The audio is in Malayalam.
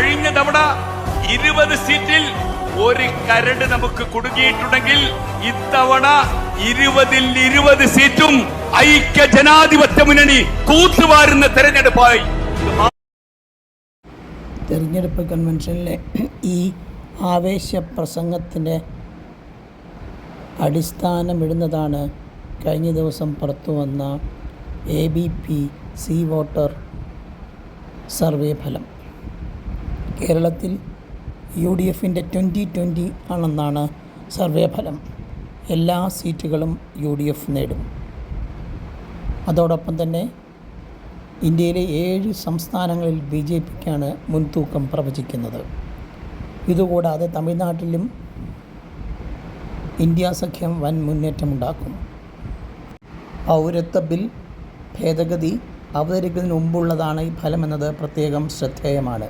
കഴിഞ്ഞ തവണ ഇരുപത് സീറ്റിൽ ഒരു കരട് നമുക്ക് കുടുങ്ങിയിട്ടുണ്ടെങ്കിൽ ഇത്തവണ ഇരുപതിൽ ഇരുപത് സീറ്റും ഐക്യ ജനാധിപത്യ മുന്നണി കൂത്തുവാരുന്ന തെരഞ്ഞെടുപ്പായി. തെരഞ്ഞെടുപ്പ് കൺവെൻഷനിലെ ഈ ആവേശ പ്രസംഗത്തിന്റെ അടിസ്ഥാനമിടുന്നതാണ് കഴിഞ്ഞ ദിവസം പുറത്തു വന്ന A B P C voter survey ഫലം. കേരളത്തിൽ യു ഡി എഫിന്റെ ട്വന്റി ട്വന്റി ആണെന്നാണ് സർവേ ഫലം. എല്ലാ സീറ്റുകളും യു ഡി എഫ് നേടും. അതോടൊപ്പം തന്നെ ഇന്ത്യയിലെ ഏഴ് സംസ്ഥാനങ്ങളിൽ ബി ജെ പിക്കാണ് മുൻതൂക്കം പ്രവചിക്കുന്നത്. ഇതുകൂടാതെ തമിഴ്നാട്ടിലും ഇന്ത്യ സഖ്യം വൻ മുന്നേറ്റമുണ്ടാക്കും. പൗരത്വ ബിൽ ഭേദഗതി അവതരിക്കുന്നതിന് മുമ്പുള്ളതാണ് ഈ ഫലമെന്നത് പ്രത്യേകം ശ്രദ്ധേയമാണ്.